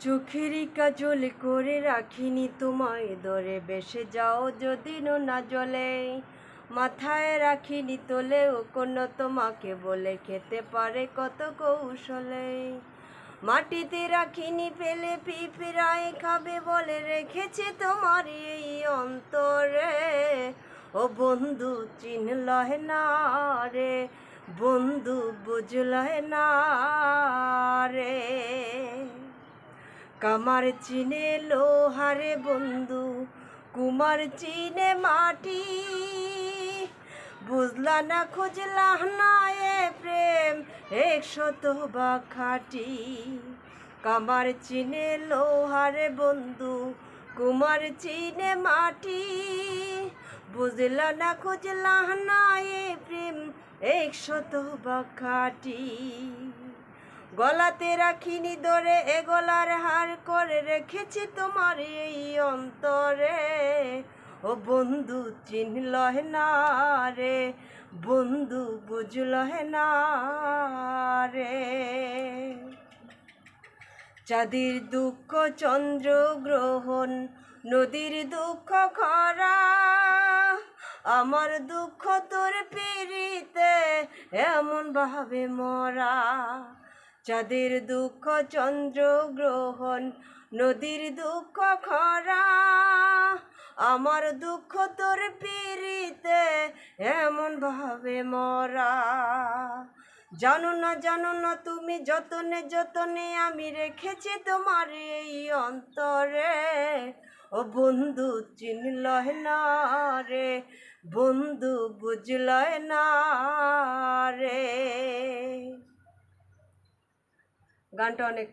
চোখেরই কাজল করে রাখিনি তোমায়, দরে বেসে যাও যদি না জলে। মাথায় রাখিনি তোলেও কোনো তোমাকে বলে খেতে পারে কত কৌশলে। মাটিতে রাখিনি পেলে পিঁপড়ায় খাবে বলে রেখেছে তোমার এই অন্তরে। ও বন্ধু চিনলহ না রে, বন্ধু বুঝলহ না রে। কামার চিনে লোহারে বন্ধু, কুমার চিনে মাটি। বুঝলা না, খুঁজলা না এ প্রেম একশত বা খাটি। কামার চিনে লোহারে বন্ধু, কুমার চিনে মাটি। বুঝলা না, খুঁজলা না এ প্রেম একশত বা খাটি। গলাতে রাখিনি দরে, এ গলার হার করে রেখেছি তোমার এই অন্তরে। ও বন্ধু চিনল না রে, বন্ধু বুঝল না রে। চাঁদের দুঃখ চন্দ্র গ্রহণ, নদীর দুঃখ খরা, আমার দুঃখ তোর পিড়িতে, এমন ভাবে মরা। চাঁদের দুঃখ চন্দ্র গ্রহণ, নদীর দুঃখ খরা, আমার দুঃখ তোর পিড়িতে এমন ভাবে মরা। জানো না জানো না তুমি যতনে যতনে আমি রেখেছি তোমার এই অন্তরে। ও বন্ধু চিনলহ না রে, বন্ধু বুঝল না রে। গানটা অনেক